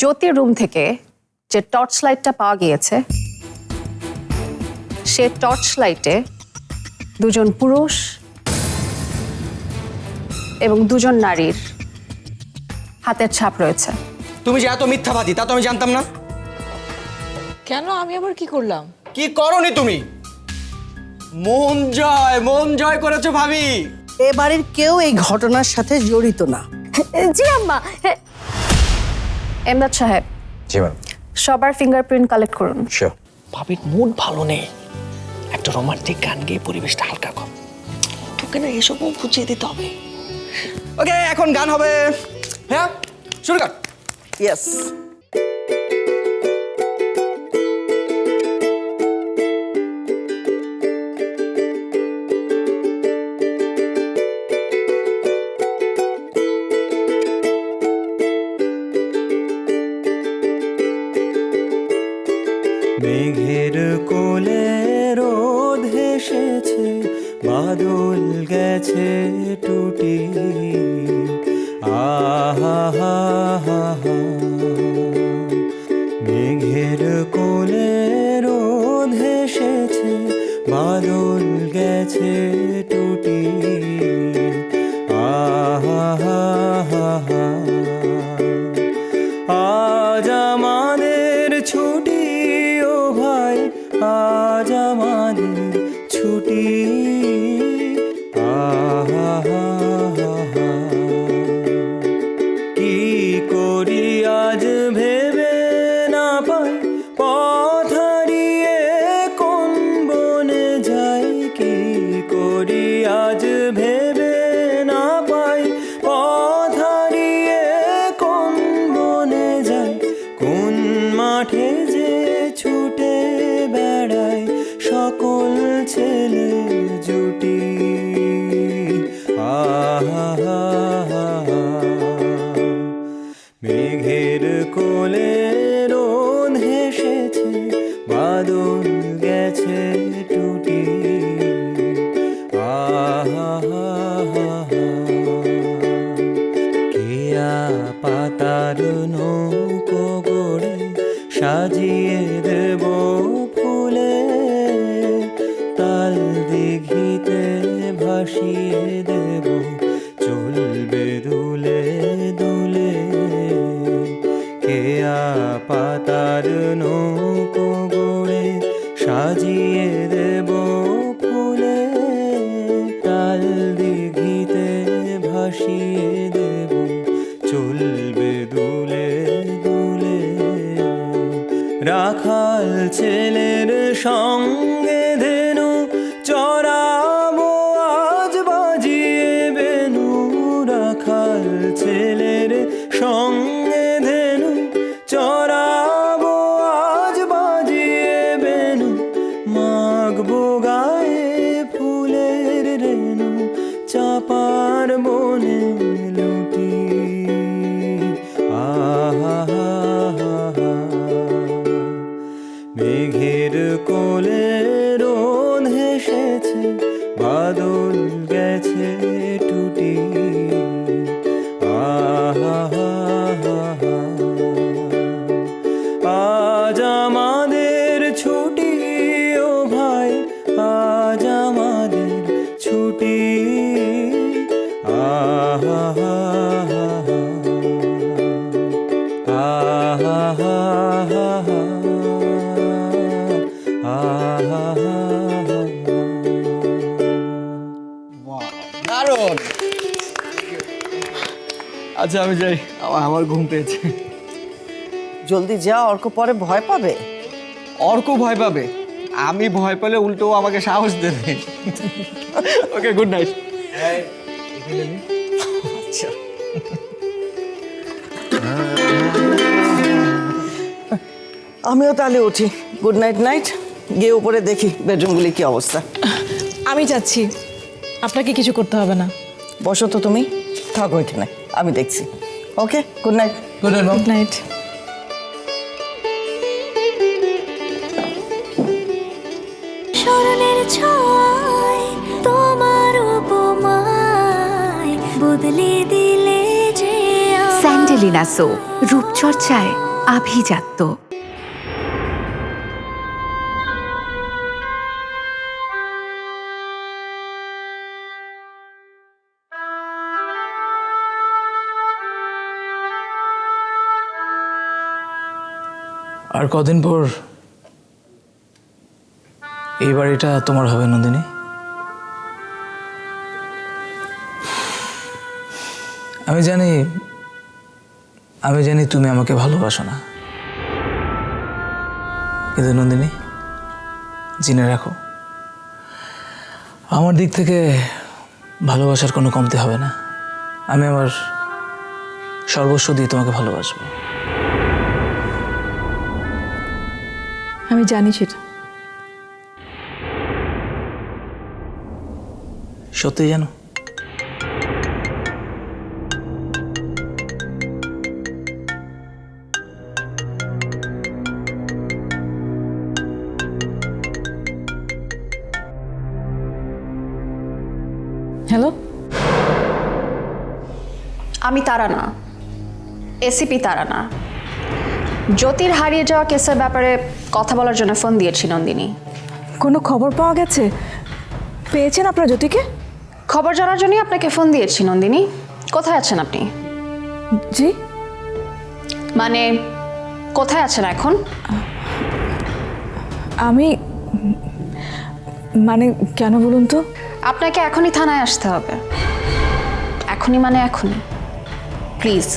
জ্যোতির রুম থেকে যে টর্চ লাইটটা পাওয়া গিয়েছে সে টর্চ লাইটে দুজন পুরুষ এবং দুজন নারীর হাতের ছাপ রয়েছে। তুমি যে এত মিথ্যাবাদী তা তো আমি জানতাম না। কেন? আমি আবার কি করলাম? কি করনি তুমি? মন জয় মন জয় করেছ ভাবি। এ বাড়ির কেউ এই ঘটনার সাথে জড়িত না। জি আম্মা এমদাদ সাহেব জি ম্যাম। সবার ফিঙ্গারপ্রিন্ট কালেক্ট করুন। শিওর ভাবির মুড ভালো নেই। একটা রোমান্টিক গান গিয়ে পরিবেশটা হালকা কর। তোকে না এসবও বুঝিয়ে দিতে হবে। ওকে এখন গান হবে। হ্যাঁ শুরু কর। ইয়েস মেঘের কোলে রোদ হেসেছে বাদল গেছে টুটি আহা হা হা হা। আজ আমাদের ছুটি নৌকো গড়ে সাজিয়ে ছুটি আহা হা হা হা। আহা। দারুণ। আচ্ছা আমি যাই। আমার আমার ঘুম পেয়েছে। জলদি যা অর্ক পরে ভয় পাবে। অর্ক ভয় পাবে। আমি ভয় পেলে উল্টো আমাকে সাহস দেবে। ওকে গুড নাইট আচ্ছা আমিও তাহলে উঠি। গুড নাইট নাইট গিয়ে উপরে দেখি বেডরুমগুলি কি অবস্থা। আমি যাচ্ছি। আপনাকে কিছু করতে হবে না। বসো তো তুমি। থাকো এখানে। আমি দেখছি। Okay good night good night good night উপমায় বদলে দিলে যে আমায়। স্যান্ডেলিনা সো রূপচর্চায় আভিজাত্য আর কদিন পর এই বাড়িটা তোমার হবে, নন্দিনী আমি জানি আমি জানি তুমি আমাকে ভালোবাসো না। কিন্তু নন্দিনী জেনে রাখো আমার দিক থেকে ভালোবাসার কোনো কমতি হবে না। আমি আমার সর্বস্ব দিয়ে তোমাকে ভালোবাসবো। আমি জানি সেটা। সত্যি জানো? আমি তারা না। এসিপি তারা না। জ্যোতির হারিয়ে যাওয়া কেসের ব্যাপারে কথা বলার জন্য ফোন দিয়েছি নন্দিনী। কোনো খবর পাওয়া গেছে? পেয়েছেন আপনার জ্যোতিকে? খবর জানার জন্যই আপনাকে ফোন দিয়েছি নন্দিনী। কোথায় আছেন আপনি? জি। মানে কোথায় আছেন এখন? আমি মানে কেন বলুন তো? আপনাকে এখনই থানায় আসতে হবে। এখনই মানে এখনই। প্লিজ।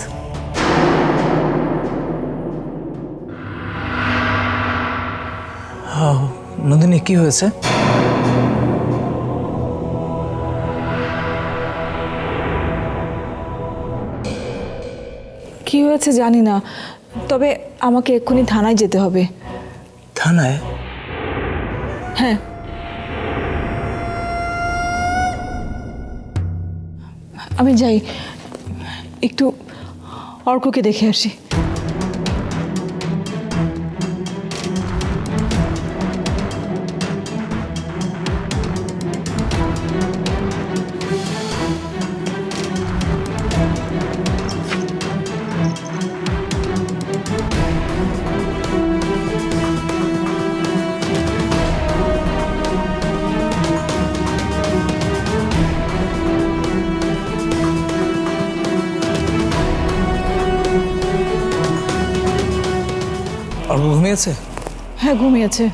নন্দিনী কি হয়েছে? কি হয়েছে জানি না তবে আমাকে এক্ষুনি থানায় যেতে হবে। থানায়? হ্যাঁ। আমি যাই একটু অর্ককে দেখে আসি। হ্যাঁ ঘুমিয়েছে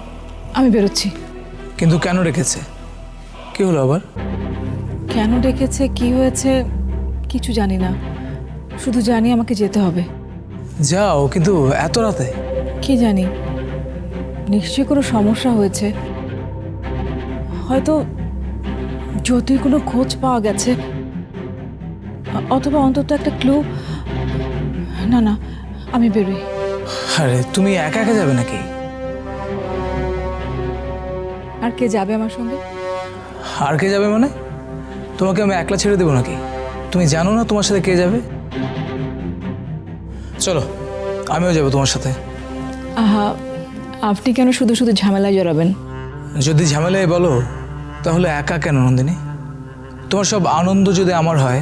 আমি বেরোচ্ছি। কিন্তু কেন রেখেছে কি হলো আবার? কেন ডেকেছে কি হয়েছে কিছু জানি না। শুধু জানি আমাকে যেতে হবে। যাও কিন্তু এত রাতে? কি জানি। নিশ্চয়ই কোনো সমস্যা হয়েছে। হয়তো যদি কোনো খোঁজ পাওয়া গেছে অথবা অন্তত একটা ক্লু না না আমি বেরোই। আরে তুমি একা একা যাবে নাকি? আর কে যাবে আমার সঙ্গে? আর কে যাবে মানে? তোমাকে আমি একলা ছেড়ে দেবো নাকি? তুমি জানো না তোমার সাথে কে যাবে? চলো আমিও যাব তোমার সাথে। আহা আপনি কেন শুধু শুধু ঝামেলায় জড়াবেন? যদি ঝামেলায় বলো তাহলে একা কেন নন্দিনী? তোমার সব আনন্দ যদি আমার হয়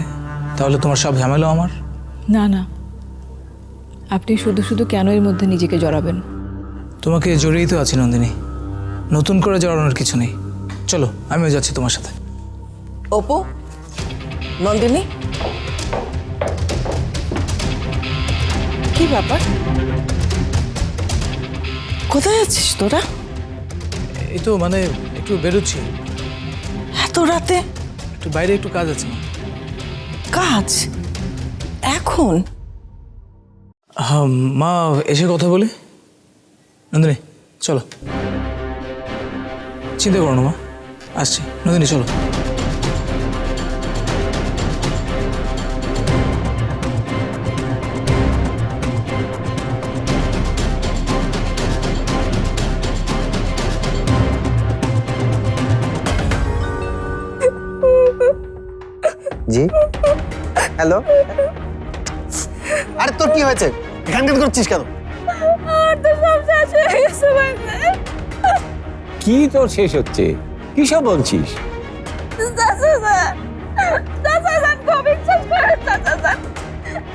তাহলে তোমার সব ঝামেলা আমার। না না আপনি শুধু শুধু কেন এর মধ্যে নিজেকে জড়াবেন? তোমাকে জড়িয়ে তো আছি নন্দিনী। নতুন করে জড়ানোর কিছু নেই। চলো আমিও যাচ্ছি তোমার সাথে। অপু? নন্দিনী? কি ব্যাপার? কোথায় আছিস তোরা? এই তো মানে একটু বেরোচ্ছি। এত রাতে? একটু বাইরে একটু কাজ আছে। মা কাজ? এখন? হ্যাঁ মা এসে কথা বলি। নন্দিনী চলো। চিন্তা করো না মা। আসছি। নন্দিনী চলো। জি? হ্যালো? আরে তোর কি হয়েছে? গান গান করছিস কেন? কি তোর শেষ হচ্ছে? কি সব বলছিস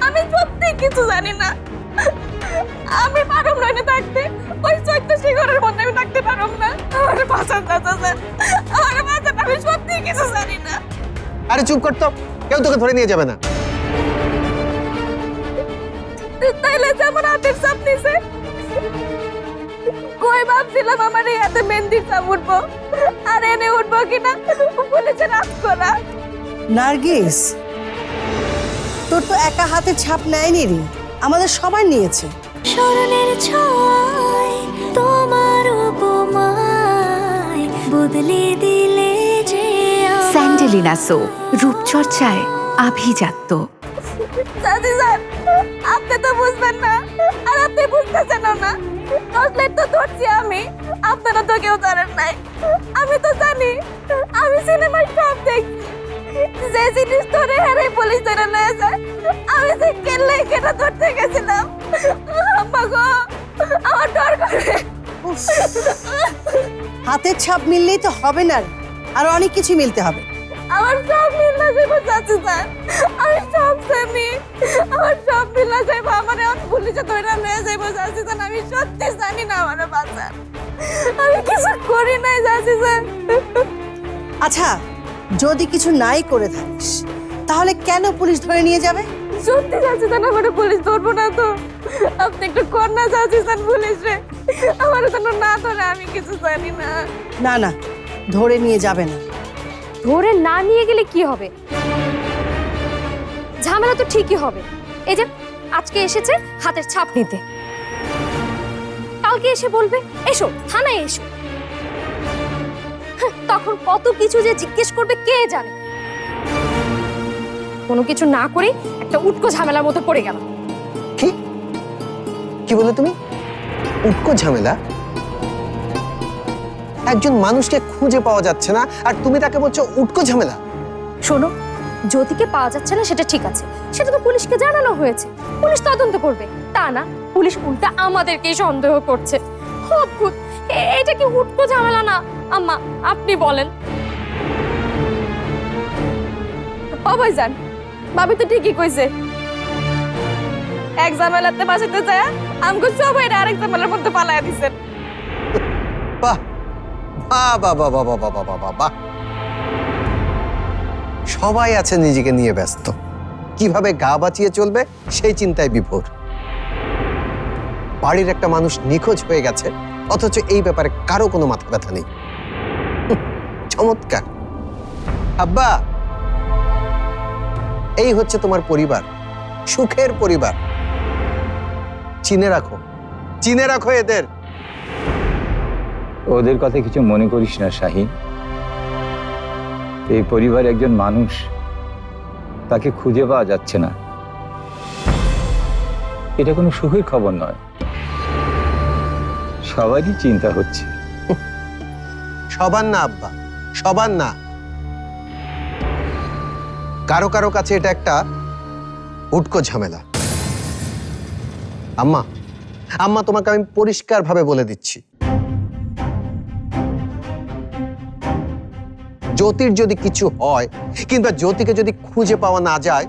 আমি সত্যি কিছু জানি না। আমি পারুম না এনে থাকতে। ওই চৈত্য শিখরের মধ্যে আমি থাকতে পারুম না। আমার বাঁচান চাচা স্যার আমার বাঁচান আমি সত্যি কিছু জানি না। আরে চুপ কর তো। কেউ তোকে ধরে নিয়ে যাবে না। তাইলে যেমন হাতের চাপ নিছে ভাবছিলাম আমার এই হাতে মেহেন্দির চাপ উঠবো। আর এনে উঠবো কিনা বলেছে রাত করা নার্গিস তোর তো একা হাতে ছাপ নেয়নি রে আমাদের সবাই নিয়েছে। স্মরণের ছয় তোমার উপমায় বদলে দিলে যে। স্যান্ডেলিনা সো রূপচর্চায় আভিজাত্য। চাচি স্যার আপনি তো বুঝবেন না আর আপনি বুঝতেছেন না। টসলেট তো ধরছি আমি। আপনারা তো কেউ জানেন নাই। আমি তো জানি। আমি সিনেমায় সব দেখছি যে জিনিস ধরে হারে পুলিশ ধরে নিয়ে যায়, আমি যে কেলে কেটা ধরতে গেছিলাম। আম্মা গো, আমার ডর করে। হাতের ছাপ মিললেই তো হবে না। আরও অনেক কিছু মিলতে হবে। আমার সব মিল্লা যাইব চাচি স্যার। আমি সব জানি আমার সব মিল্লা যাইব আমার এখন পুলিশে ধরে নিয়ে যাইব চাচি স্যার। আমি সত্যি জানি না আমার বাচ্চা আমি কিছু করি নাই চাচি স্যার। আচ্ছা যদি কিছু নাই করে থাকিস তাহলে কেন পুলিশ ধরে নিয়ে যাবে? সত্যি চাচি স্যার আমার পুলিশ ধরবো না তো। আপনি একটু কন্যা চাচি স্যার পুলিশে আমার যেন না ধরে আমি কিছু জানি না। না না ধরে নিয়ে যাবে না। ধরে না নিয়ে গেলে কি হবে? ঝামেলা তো ঠিকই হবে। এই যে আজকে এসেছে হাতের ছাপ নিতে। কালকে এসে বলবে এসো থানায় এসো। হ্যাঁ, তখন কত কিছু যে জিজ্ঞেস করবে কে জানে? কোনো কিছু না করে একটা উটকো ঝামেলার মতো পড়ে গেল কি? কি বলে তুমি? উটকো ঝামেলা? একজন মানুষকে খুঁজে পাওয়া যাচ্ছে না, আর তুমি তাকে বলছো উটকো ঝামেলা। শোনো, জ্যোতিকে পাওয়া যাচ্ছে না, সেটা ঠিক আছে। সেটা তো পুলিশকে জানানো হয়েছে। পুলিশ তদন্ত করবে। তা না, পুলিশ উল্টা আমাদেরকেই সন্দেহ করছে। অদ্ভুত! এ- এটা কি উটকো ঝামেলা না? আম্মা, আপনি বলেন। ও ভাইজান ভাবি তো ঠিকই কইছে। এক ঝামেলাতে বাসাতে যায় আমাকে সবাই আরেক ঝামেলার মধ্যে পালাইয়া দিছেন। সবাই আছে নিজেকে নিয়ে ব্যস্ত। কীভাবে গা বাঁচিয়ে চলবে সেই চিন্তায় বিভোর। বাড়ির একটা মানুষ নিখোঁজ হয়ে গেছে, অথচ এই ব্যাপারে কারও কোনো মাথা ব্যথা নেই। চমৎকার। আব্বা, এই হচ্ছে তোমার পরিবার, সুখের পরিবার। চিনে রাখো চিনে রাখো এদের। ওদের কথা কিছু মনে করিস না, শাহিন। এই পরিবার একজন মানুষ, তাকে খুঁজে পাওয়া যাচ্ছে না। এটা কোনো সুখের খবর নয়। সবারই চিন্তা হচ্ছে। সবার না, আব্বা, সবার না। কারও কারও কাছে এটা একটা উটকো ঝামেলা। আম্মা আম্মা, তোমাকে আমি পরিষ্কারভাবে বলে দিচ্ছি। জ্যোতির যদি কিছু হয়, কিংবা জ্যোতিকে যদি খুঁজে পাওয়া না যায়,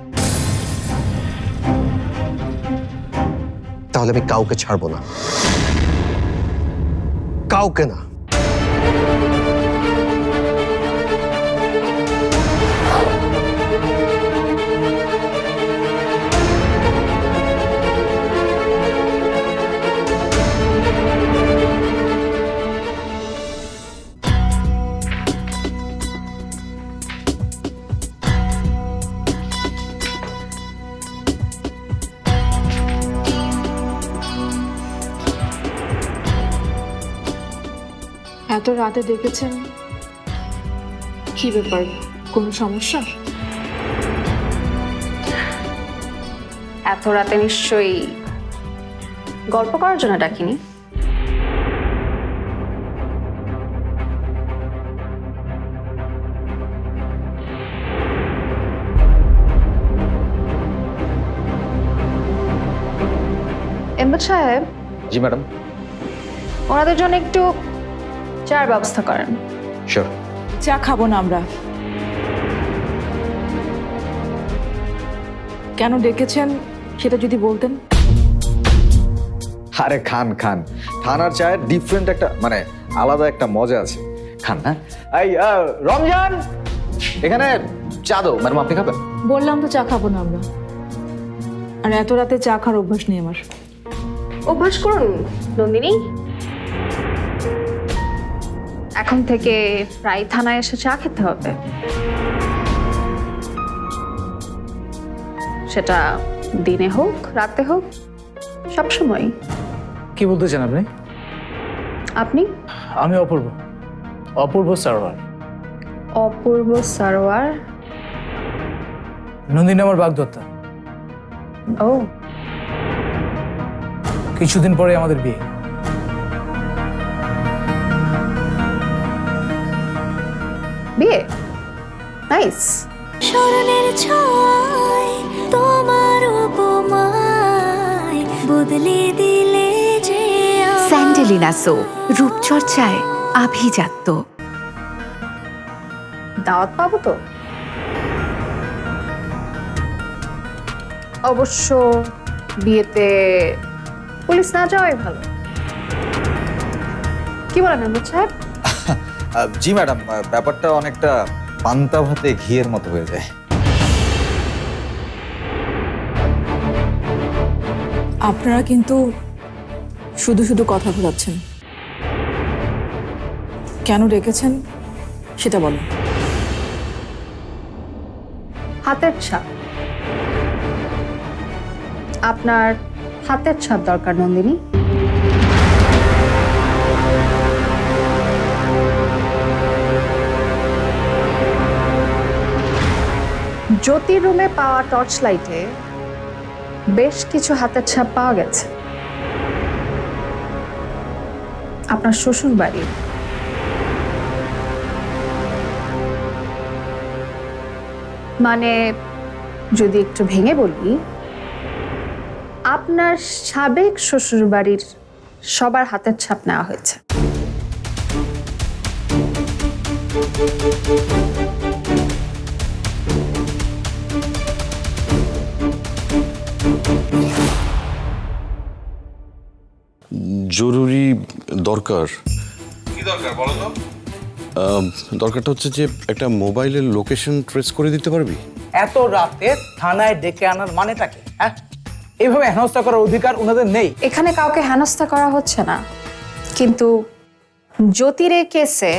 তাহলে আমি কাউকে ছাড়বো না। কাউকে না। এত রাতে দেখেছেন? কি ব্যাপার? কোনো সমস্যা? এত রাতে নিশ্চয়ই গল্প করার জন্য ডাকিনি। এমবাদ সাহেব জি ম্যাডাম। ওনাদের জন্য একটু চার ব্যবস্থা করেন। শিওর চা খাব না আমরা। কেন ডেকেছেন সেটা যদি বলতেন? আরে খান খান। থানার চায়ের ডিফারেন্ট একটা মানে আলাদা একটা মজা আছে। খান হ্যাঁ? এই রমজান! এখানে চা দো ম্যাডাম আপনি খাবেন? বললাম তো চা খাব না আমরা। আর এত রাতে চা খাওয়ার অভ্যাস নেই আমার। অভ্যাস করুন নন্দিনী। এখন থেকে প্রায় থানায় এসে চা খেতে হবে। সেটা দিনে হোক রাতে হোক সবসময় কি বলতে চান আপনি? আপনি? আমি অপূর্ব। অপূর্ব সারোয়ার। অপূর্ব সারোয়ার? নন্দিনী আমার বাগদত্তা। ও। কিছুদিন পরে আমাদের বিয়ে। বিয়ে নাইস স্মরণের ছয় তোমার উপমায় বদলে দিলে যে স্যান্ডেলিনা সো রূপচর্চায় আভিজাত্য। দাওয়াত পাবো তো? অবশ্য বিয়েতে পুলিশ না যাওয়াই ভালো। কি বলেন আহমেদ সাহেব? জি ম্যাডাম ব্যাপারটা অনেকটা পান্তা ভাতে ঘিয়ের মতো হয়ে যায়। আপনারা কিন্তু শুধু শুধু কথা ঘোরাচ্ছেন কেন রেখেছেন সেটা বলেন। হাতের ছাপ। আপনার হাতের ছাপ দরকার নন্দিনী। জ্যোতি রুমে পাওয়া টর্চ লাইটে বেশ কিছু হাতের ছাপ পাওয়া গেছে। আপনার শ্বশুর বাড়ির মানে যদি একটু ভেঙে বলি, আপনার সাবেক শ্বশুর বাড়ির সবার হাতের ছাপ নেওয়া হয়েছে। জরুরি দরকার। কি দরকার বলো তো? দরকারটা হচ্ছে যে একটা মোবাইলের লোকেশন ট্রেস করে দিতে পারবি? এত রাতে থানায় ডেকে আনার মানেটা কি হ্যাঁ? এইভাবে হেনস্থা করার অধিকার ওনাদের নেই। এখানে কাউকে হেনস্থা করা হচ্ছে না। কিন্তু জ্যোতিরে কেসে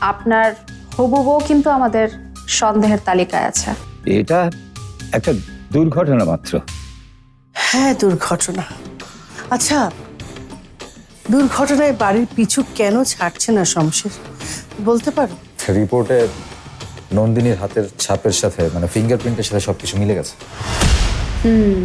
আপনার হবু বউ কিন্তু আমাদের সন্দেহের তালিকায় আছে। এটা একটা দুর্ঘটনা মাত্র। হ্যাঁ দুর্ঘটনা। আচ্ছা দুর্ঘটনায় বাড়ির পিছু কেন ছাড়ছে না শমশের? বলতে পারো? রিপোর্টে নন্দিনীর হাতের ছাপের সাথে মানে ফিঙ্গারপ্রিন্টের সাথে সবকিছু মিলে গেছে। হুম।